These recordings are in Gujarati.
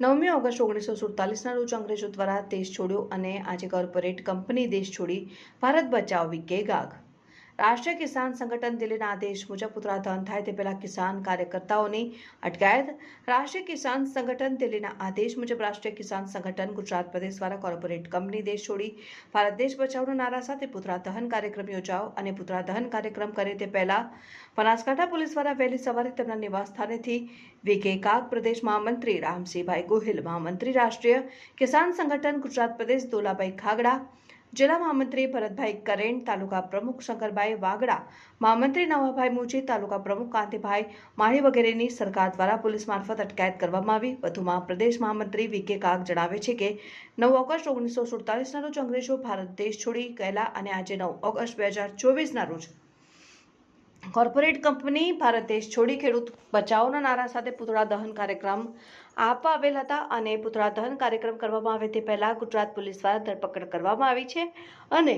નવમી ઓગસ્ટ ઓગણીસો સુડતાલીસના રોજ અંગ્રેજો દ્વારા દેશ છોડ્યો અને આજે કોર્પોરેટ કંપની દેશ છોડી ભારત બચાવ વિકે ગાગ. રાષ્ટ્રીય કિસાન સંગઠન દિલ્હીના આદેશ મુજબ ઉત્તરાધન થાય તે પહેલા કિસાન કાર્યકર્તાઓની અટકાયત. રાષ્ટ્રીય કિસાન સંગઠન દિલ્હીના આદેશ મુજબ રાષ્ટ્રીય કિસાન સંગઠન ગુજરાત પ્રદેશ દ્વારા કોર્પોરેટ કંપની દેશ છોડી, ભારત દેશ બચાવનો નારા સાથે પુત્રાદહન દહન કાર્યક્રમ યોજાઓ અને પુત્રાદહન દહન કાર્યક્રમ કરે તે પહેલા બનાસકાંઠા પોલીસ દ્વારા વહેલી સવારે તેમના નિવાસ સ્થાનેથી વીકે કાગ પ્રદેશ મહામંત્રી રામસિંહભાઈ ગોહિલ, મહામંત્રી રાષ્ટ્રીય કિસાન સંગઠન ગુજરાત પ્રદેશ દોલાભાઈ ખાગડા જિલ્લા મહામંત્રી ભરતભાઈ કરેણ, તાલુકા પ્રમુખ શંકરભાઈ વાગડા, મહામંત્રી નવાભાઈ મુજી તાલુકા પ્રમુખ કાંતિભાઈ માળી વગેરેની સરકાર દ્વારા પોલીસ મારફત અટકાયત કરવામાં આવી. વધુમાં પ્રદેશ મહામંત્રી વીકે કાગ જણાવે છે કે, નવ ઓગસ્ટ ઓગણીસો સુડતાલીસના રોજ અંગ્રેજો ભારત દેશ છોડી ગયેલા અને આજે નવ ઓગસ્ટ બે હજાર ચોવીસના રોજ કોર્પોરેટ કંપની ભારત દેશ છોડી ખેડૂત બચાવોના નારા સાથે પુતળા દહન કાર્યક્રમ આપવા આવેલ હતા અને પુતળા દહન કાર્યક્રમ કરવામાં આવે તે પહેલાં ગુજરાત પોલીસ દ્વારા ધરપકડ કરવામાં આવી છે અને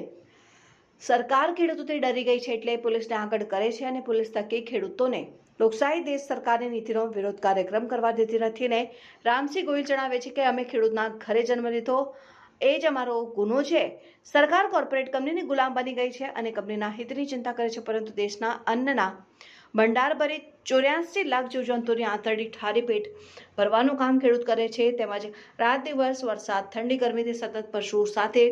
સરકાર ખેડૂતોથી ડરી ગઈ છે એટલે પોલીસને આગળ કરે છે અને પોલીસ તકે ખેડૂતોને લોકશાહી દેશ સરકારની નીતિનો વિરોધ કાર્યક્રમ કરવા દેતી નથી ને રામસિંહ ગોહિલ જણાવે છે કે અમે ખેડૂતના ઘરે જન્મ લીધો એ જ અમારો ગુનો છે. સરકાર કોર્પોરેટ કંપનીની ગુલામ બની ગઈ છે અને કંપનીના હિતની ચિંતા કરે છે, પરંતુ દેશના અન્નના ભંડાર ભરી ચોર્યાસી લાખ જીવજંતુની આંતરડી ઠારી પેટ ભરવાનું કામ ખેડૂત કરે છે. તેમજ રાત દિવસ વરસાદ, ઠંડી, ગરમીથી સતત પશુ સાથે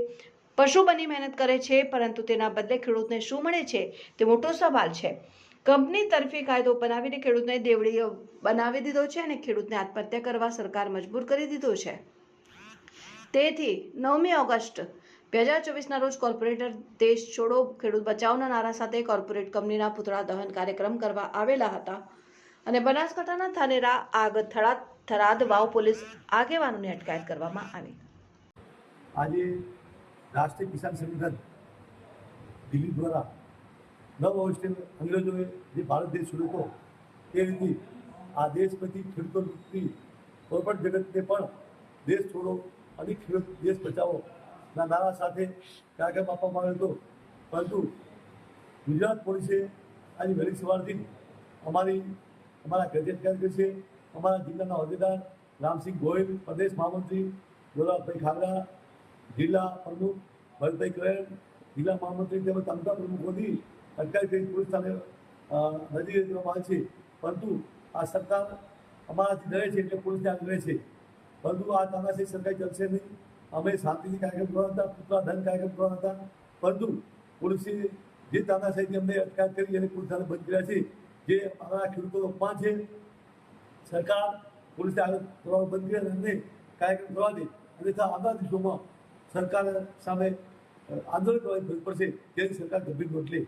પશુ બની મહેનત કરે છે, પરંતુ તેના બદલે ખેડૂતને શું મળે છે તે મોટો સવાલ છે. કંપની તરફી કાયદો બનાવીને ખેડૂતને દેવળીઓ બનાવી દીધો છે અને ખેડૂતને આત્મહત્યા કરવા સરકાર મજબૂર કરી દીધો છે. તેથી નવમી ઓગસ્ટ બે હજાર ચોવીસના રોજ કોર્પોરેટર દેશ છોડો ખેડૂત બચાવના નારા સાથે કોર્પોરેટ કંપનીના પુતળા દહન કાર્યક્રમ કરવા આવેલા હતા. અને બનાસકાંઠાના થાનેરા આગ થરાદ થરાદ વાવ પોલીસ આગેવાનોની અટકાયત કરવામાં આવી. આજે રાષ્ટ્રીય કિસાન સંગઠન દિલ્હી દ્વારા નવ ઓગસ્ટે અંગ્રેજોએ જે ભારત દેશ છોડ્યો હતો, તે રીતે આ દેશ પછી ખેડૂતોની કોઈપણ જગતને પણ દેશ છોડો અને ખેડૂત દેશ બચાવો. ના, નારા સાથે કાર્યક્રમ આપવામાં આવ્યો હતો. પરંતુ ગુજરાત પોલીસે આજે વહેલી સવારથી અમારી, અમારા ગેજેટ કાર્યકર છે અમારા જિલ્લાના હોદ્દેદાર રામસિંહ ગોયલ પ્રદેશ મહામંત્રી ગોલાભાઈ ખાગડા જિલ્લા પ્રમુખ ભરતભાઈ કરેલ જિલ્લા મહામંત્રી તેમજ તાલુકા પ્રમુખોની અટકાયત કરી પોલીસ સામે નજીક રજી આવે છે. પરંતુ આ સરકાર અમારાથી ડરે છે એટલે પોલીસને આગળ છે. પરંતુ આ તાનાશાહી સરકાર ચાલશે નહીં. અમે શાંતિથી કાર્યક્રમ કરવાના હતા પુતળા ધન કાર્યક્રમ કરવાના હતા. પરંતુ પોલીસે જે તાનાશાહીથી અમને અટકાયત કરી અને પોલીસાને બંધ કર્યા છે, જે અમારા ખેડૂતોનો અપમાન છે, સરકાર પોલીસે આગળ કરવાનું બંધ કરે અને કાર્યક્રમ કરવા દે. અન્યથા આગલા દિવસોમાં સરકાર સામે આંદોલન કરવાની ફરજ પડશે, તેની સરકાર ગંભીર નોંધ લે.